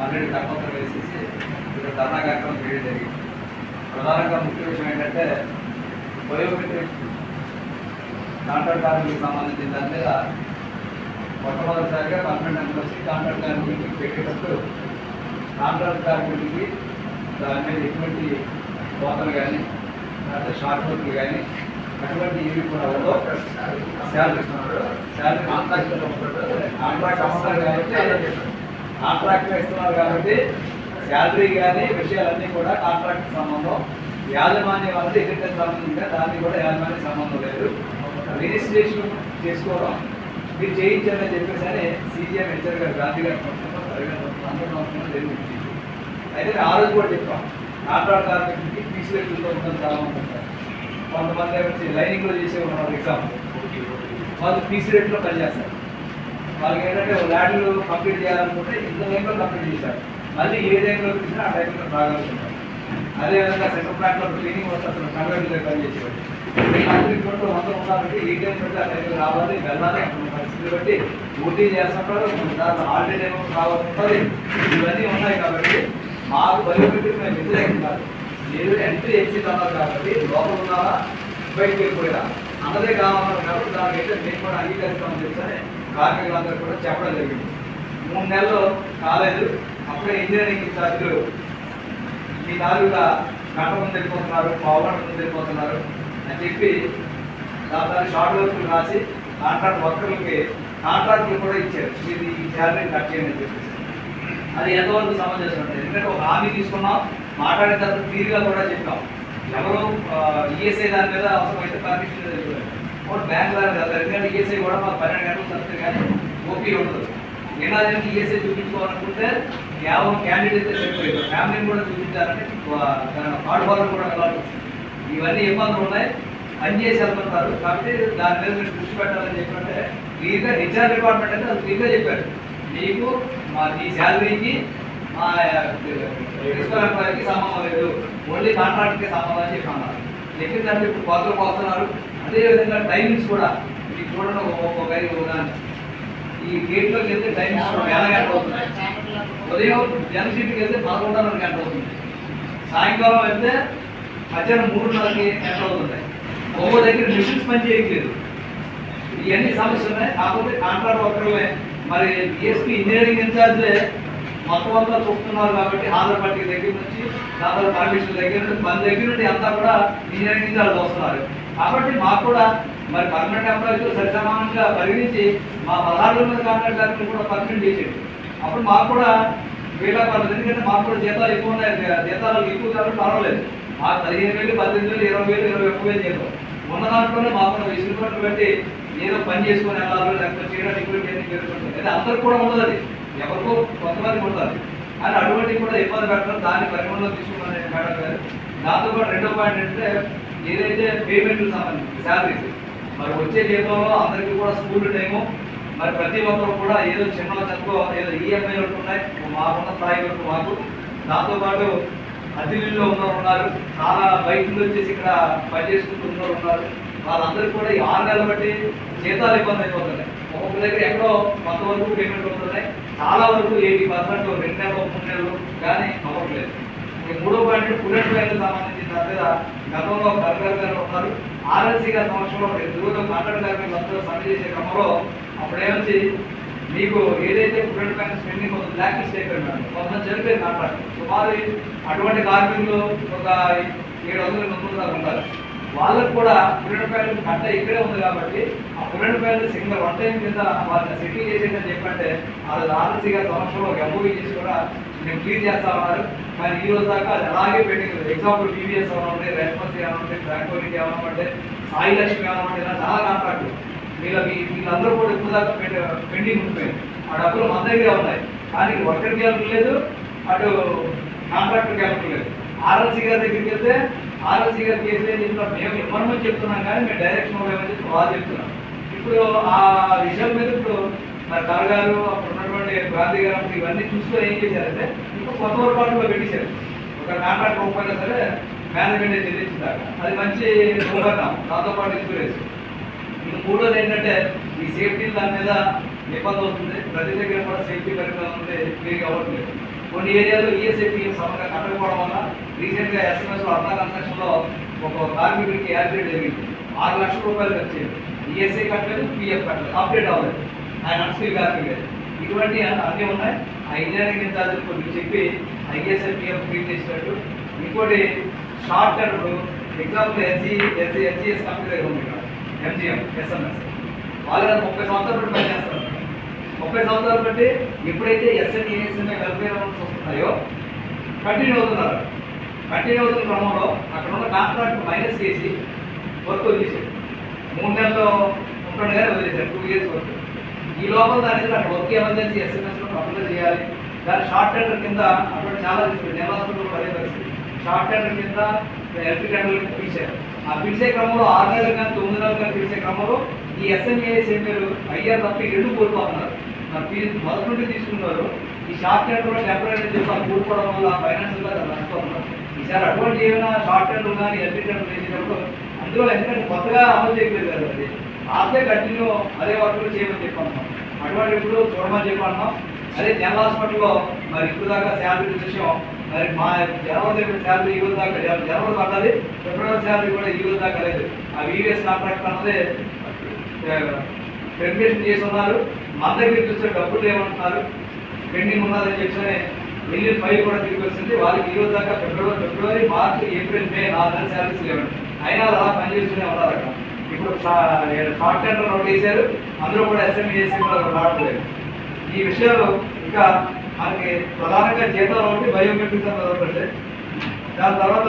Already తక్కువ వేసేసి ఇక్కడ ధర్నా కార్యక్రమం చేయడం జరిగింది. ప్రధానంగా ముఖ్య విషయం ఏంటంటే బయోమెట్రిక్ కాంట్రాక్ట్ కార్మికులకు సంబంధించిన దాని మీద మొట్టమొదటిసారిగా పర్మనెంట్ ఎంప్లాయీస్ కాంట్రాక్ట్ కార్మికులకి పెట్టేటప్పుడు కాంట్రాక్ట్ కార్మికులకి దాని మీద ఎటువంటి కోతలు కానీ లేకపోతే షార్ట్ వర్క్లు కానీ అటువంటి ఇవి కూడా ఉండవు. శాలరీ శాలరీ కాంట్రాక్ట్ కాంట్రాక్ట్ వస్తారు కాబట్టి కాంట్రాక్ట్లో ఇస్తున్నారు కాబట్టి శాలరీ కానీ విషయాలన్నీ కూడా కాంట్రాక్ట్ సంబంధం. యాజమాన్యం అనేది ఎగ్రికల్చర్ సంబంధించిన దాన్ని కూడా యాజమాన్య సంబంధం లేదు. రిజిస్ట్రేషన్ చేసుకోవడం. మీరు చేయించాలని చెప్పేసి అని సీజీఎం హెచ్ఆర్ గారు గాంధీ గారు జరిగింది. అయితే ఆ రోజు కూడా చెప్పాం. కాంట్రాక్ట్ కార్మికులకి ఫీజు రేట్లు ఉండడం చాలా ఉంటారు కొంతమంది వచ్చి లైనింగ్లో చేసే ఉన్నారు ఎగ్జామ్ వాళ్ళు పీసీ రేట్లో పనిచేస్తారు. వాళ్ళకి ఏంటంటే ల్యాడ్లు కంప్లీట్ చేయాలనుకుంటే ఇంత టైంలో కంప్లీట్ చేశారు మళ్ళీ ఏ టైంలో చూసినా ఆ టైంలో బాగా రాగలుగుతున్నారు అదేవిధంగా సెకండ్ ప్లాంట్లో క్లీనింగ్ వస్తారు కన్వర్ట్లో పనిచేసేవాడు ఇప్పుడు వంద ఉన్నారంటే ఏ టైం పెట్టి ఆ టైంలో రావాలి వెళ్ళాలి అక్కడ పరిస్థితి బట్టి డ్యూటీ చేస్తుంటారు. కొన్నిసార్లు హాలిడే టైం రావాల్సి ఇవన్నీ ఉన్నాయి కాబట్టి మాకు బయోమెట్రిక్ మేము వ్యతిరేకం కాదు. మీరు ఎంట్రీ ఎగ్జిట్ అన్నారు కాబట్టి లోపల ఉన్నారా బయటకు వెళ్ళిపోయినా అన్నదే కావాలన్నారు కాబట్టి దానికి అయితే మేము కూడా అంగీకరిస్తామని చెప్పని కార్మికులందరూ కూడా చెప్పడం జరిగింది. మూడు నెలలు కాలేదు అప్పుడే ఇంజనీరింగ్ ఇన్ఛార్జీలు ఈ నాలుగుగా గంట ముందు వెళ్ళిపోతున్నారు పావు ముందు వెళ్ళిపోతున్నారు అని చెప్పి దాని షార్ట్ వర్క్లు రాసి కాంట్రాక్ట్ వర్కర్లకి కాంట్రాక్ట్లు కూడా ఇచ్చారు. మీరు ఈ శాలరీ కట్ చేయండి అని చెప్పేసి. అది ఎంతవరకు సమంజసం అంటే ఎందుకంటే ఒక హామీ తీసుకున్నాం మాట్లాడిన తర్వాత క్లియర్గా కూడా చెప్పాం. ఎవరు ఈఎస్ఐ దాని మీద అవసరమైతే పర్మిషన్ కూడా బ్యాంక్ దాని కదా ఎందుకంటే ఈఎస్ఐ కూడా మాకు పన్నెండు గంటలు తప్పితే కానీ ఓపీ ఉండదు. ఏనాదంటే ఈఎస్ఐ చూపించుకోవాలనుకుంటే కేవలం క్యాండిడేట్ సరిపోయింది. ఫ్యామిలీని కూడా చూపించాలంటే హార్డ్ వర్క్ కూడా వెళ్ళాలి ఇవన్నీ ఇబ్బందులు ఉన్నాయి? పని చేసి వెళ్తుంటారు కాబట్టి దాని మీద మీరు దృష్టి పెట్టాలని చెప్పంటే క్లియర్గా హెచ్ఆర్ డిపార్ట్మెంట్ అంటే అది క్లియర్గా చెప్పారు. మీకు మా మీ శాలరీకి మా ప్రిన్సిపల్ ఎంప్లాయీకి సంబంధం లేదు. ఓన్లీ కాంట్రాక్ట్కి సంబంధం అని చెప్పి అన్నారు. దాంట్లో ఇప్పుడు కొత్తలు పోతున్నారు అదేవిధంగా టైమింగ్స్ కూడా మీకు చూడండి ఒక్కొక్క గైడ్ ఉదాహరణ ఈ గేట్లోకి వెళ్తే టైమింగ్స్ కూడా వేల ఉదయం జనసీట్కి వెళ్తే పదకొండున్నర గంట అవుతుంది. సాయంకాలం వెళ్తే మధ్యాహ్నం మూడున్నరకి గంట అవుతుంటాయి ఒక్కో దగ్గర మిషన్స్ పని చేయట్లేదు. ఇవన్నీ సమస్యలు. ఉన్నాయి కాకపోతే కాంట్రాక్ట్ వర్కర్లే మరి డిఎస్పీ ఇంజనీరింగ్ ఇన్ఛార్జ్లే మొత్తం అంతా చూస్తున్నారు కాబట్టి ఆధార్ పార్టీ దగ్గర నుంచి దాదాపు పర్మిషన్ దగ్గర నుంచి మన దగ్గర నుండి అంతా కూడా ఇంజనీరింగ్ ఇన్ఛార్జ్ వస్తున్నారు. కాబట్టి మాకు కూడా మరి పర్మనెంట్ ఎంప్లాయీస్ సరిసమానంగా పరిగణించి మా పదహారు మంది కాంట్రాక్ట్ గారిని కూడా పర్మనెంట్ చేసేది అప్పుడు మాకు కూడా వీళ్ళ పర్లేదు ఎందుకంటే మాకు కూడా జీతాలు ఎక్కువ ఉన్నాయి జీతాలు ఎక్కువ కాబట్టి పర్వాలేదు. మాకు పదిహేను వేలు పద్దెనిమిది వేలు ఇరవై వేలు ఇరవై ఒక్క వేలు జీతం. ఉన్న దాంట్లోనే మాకు వెసులుబాటు పెట్టి ఏదో పని చేసుకొని వెళ్ళాలి లేకపోతే చేయడానికి కూడా చేయడానికి జరుగుతుంది అయితే అందరికి కూడా ఉండదు అది. ఎవరికో కొంతమందికి ఉండదు అని అటువంటి కూడా ఇబ్బంది పెట్టడం దాన్ని పరిగణలో తీసుకున్నాను మేడం గారు. దాంతోపాటు రెండో పాయింట్ ఏంటంటే ఏదైతే పేమెంట్కి సంబంధించి శాలరీస్ మరి వచ్చే జీతంలో అందరికీ కూడా స్కూల్ టైము మరి ప్రతి ఒక్కరు కూడా ఏదో చిన్న చదువు ఏదో ఈఎంఐలు ఉన్నాయి మాకున్న స్థాయి వరకు మాకు. దాంతోపాటు అతిథుల్లో ఉన్నవారు ఉన్నారు. చాలా బయట వచ్చేసి ఇక్కడ పనిచేసుకుంటూ ఉన్నవారు ఉన్నారు. వాళ్ళందరికీ కూడా ఈ ఆరు నెలలు బట్టి జీతాలు ఇబ్బంది అయిపోతున్నాయి. ఒక్కొక్క దగ్గర ఎక్కడో కొంతవరకు పేమెంట్ అవుతున్నాయి చాలా వరకు ఎయిటీ పర్సెంట్ రెండు నెలలు మూడు నెలలు కానీ అవ్వట్లేదు. మూడో పాయింట్ బుల్లెట్ రైలు సంబంధించిన దాని మీద గతంలో కలెక్టర్ గారు ఉన్నారు. ఆర్ఎల్సీ గారి సంవత్సరంలో రెండు రోజులు కాంట్రాక్ట్ కార్మికులు అందరూ పని చేసే క్రమంలో అప్పుడేమొచ్చి మీకు ఏదైతే బుల్లెట్ బ్యాంక్ స్పెండింగ్ కొంత బ్లాక్ లిస్ట్ అయిపోయినారు. కొంత జరిపే చనిపోయింది కాంట్రాక్ట్ సుమారు అటువంటి కార్మికులు ఒక ఏడు వందల ఎనిమిది వందల దాకా వాళ్ళకు కూడా బుల్లెట్ ప్యాలెస్ కట్ట ఇక్కడే ఉంది కాబట్టి ఆ bullet palace single one time కింద వాళ్ళని సెటిల్ చేసేదని చెప్పంటే వాళ్ళు ఆర్ఎస్సీగా గారి సంవత్సరంలో ఎంఓఈ చేసి కూడా నేను క్లీన్ చేస్తా ఉన్నారు. కానీ ఈ రోజు దాకా అది అలాగే పెట్టింది ఎగ్జాంపుల్ టీవీఎస్ అవ్వనంటే రెస్పాన్స్ ఏమనంటే ట్రాంక్విలిటీ ఏమనంటే సాయి లక్ష్మి ఏమనంటే ఇలా చాలా కాంట్రాక్ట్లు వీళ్ళకి వీళ్ళందరూ కూడా ఎక్కువ దాకా పెండింగ్ ఉండిపోయింది ఆ డబ్బులు మన దగ్గరే ఉన్నాయి. కానీ వర్కర్ క్యాలెండర్ లేదు. అటు కాంట్రాక్టర్ క్యాలెండర్ లేదు. ఆర్ఎల్సీ గారి దగ్గరికి వెళ్తే ఆర్ఎల్సీ గారు చేసే దీంట్లో మేము ఇవ్వమని చెప్తున్నాం కానీ మేము డైరెక్షన్ ఇవ్వమని చెప్పి వాళ్ళు చెప్తున్నాం ఇప్పుడు ఆ విషయం మీద ఇప్పుడు మరి కర గారు అప్పుడు ఉన్నటువంటి గాంధీ గారు అప్పుడు ఇవన్నీ చూసుకొని ఏం చేశారంటే ఇప్పుడు కొత్త పొరపాటులో పెట్టేశారు. ఒక కాంట్రాక్ట్ రూపాయలు సరే మేనేజ్మెంట్ చెల్లించిందాక అది మంచి ఉపకరణం దాంతో పాటు ఇన్సూరెన్స్ ఇక మూడోది ఏంటంటే ఈ సేఫ్టీ దాని మీద ఇబ్బంది అవుతుంది. ప్రతి దగ్గర కూడా సేఫ్టీ పరిమితం ఉంటే క్లియర్గా అవ్వట్లేదు. కొన్ని ఏరియాలో ఈఎస్ఎఫ్ఈఎం సమగ్ర కట్టకపోవడం వల్ల రీసెంట్గా ఎస్ఎంఎస్ అర్నా కన్స్ట్రక్షన్లో ఒక కార్మికుడికి యాక్సిడెంట్ జరిగింది. ఆరు లక్షల రూపాయలు ఖర్చు ఈఎస్ఐ కట్టలేదు పిఎఫ్ కట్టలేదు. అప్డేట్ అవ్వలేదు. ఆయన అన్స్కిల్ కార్మికుడే ఇటువంటి అన్నీ ఉన్నాయి. ఆ ఇంజనీరింగ్ ఇన్ఛార్జ్ కొన్ని చెప్పి ఐఎస్ఐ పిఎఫ్ క్లీన్ చేసినట్టు. ఇంకోటి short term example SC SC SCS company దగ్గర ఉంది ఎంజిఎం ఎస్ఎంఎస్ వాళ్ళ ముప్పై సంవత్సరాలు ముప్పై సంవత్సరాలు బట్టి ఎప్పుడైతే ఎస్ఎన్ఈ ఎస్ఎన్ఏ వెల్ఫేర్ అమౌంట్స్ వస్తున్నాయో కంటిన్యూ అవుతున్నారు. కంటిన్యూ అవుతున్న క్రమంలో అక్కడ ఉన్న కాంట్రాక్ట్ మైనస్ చేసి వర్క్ వదిలేసాడు మూడు నెలలు ఉంటుండగానే వదిలేశారు టూ ఇయర్స్ వర్క్ ఈ లోపల దాని మీద అక్కడ వర్క్ ఎమర్జెన్సీ ఎస్ఎంఎస్లో అప్లై చేయాలి. దాని షార్ట్ టెండర్ కింద అటువంటి చాలా తీసుకుంది నెలాసులు పదే పరిస్థితి షార్ట్ టెండర్ కింద ఎలక్ట్రిక్ టెండర్లకు పిలిచారు. ఆ పిలిచే క్రమంలో ఆరు నెలలు కానీ తొమ్మిది నెలలు కానీ పిలిచే క్రమంలో ఈ ఎస్ఎంఏఎస్ మీరు అయ్యారు తప్ప రెండు కోల్పోతున్నారు. మొదటి నుండి తీసుకున్నారు. ఈ షార్ట్ కూడా టెంపరీ చెప్పి కూడుకోవడం వల్ల ఫైనాన్షియల్గా నష్టపోతున్నారు ఈసారి అటువంటి ఏమైనా షార్ట్ టర్మ్ కానీ ఎల్పీ టర్మ్ చేసేటప్పుడు అందులో ఎందుకంటే కొత్తగా అమలు చేయలేదు కదా అది. ఆపే కంటిన్యూ అదే వర్కులు చేయమని చెప్పన్నాం అటువంటి ఇప్పుడు చూడమని చెప్పన్నాం అదే జనరల్ హాస్పిటల్లో మరి ఇప్పుడు దాకా శాలరీ విషయం మరి మా జనవరి శాలరీ ఈ రోజు దాకా జనవరి పడ్డది. ఫిబ్రవరి శాలరీ కూడా ఈ రోజు దాకా లేదు. ఆ వీవీఎస్ కాంట్రాక్ట్ అన్నది టెర్మినేషన్ చేసి ఉన్నారు మన దగ్గర చూస్తే డబ్బులు ఏమంటున్నారు? పెండింగ్ ఉన్నదని చెప్పి మిలియన్ ఫైవ్ కూడా తిరిగి వచ్చింది. వాళ్ళకి ఈ రోజు దాకా ఫిబ్రవరి ఫిబ్రవరి మార్చి ఏప్రిల్ మే నాలుగు శాలరీస్ లేవండి. అయినా అలా పనిచేస్తూనే ఉన్నారు అక్కడ ఇప్పుడు షార్ట్ టెండర్ నోట్ చేశారు అందులో కూడా ఎస్ఎంఈ చేసి కూడా రావట్లేదు. ఈ విషయాలు ఇంకా మనకి ప్రధానంగా జీతాలు ఒకటి బయోమెట్రిక్ ఒకటి దాని తర్వాత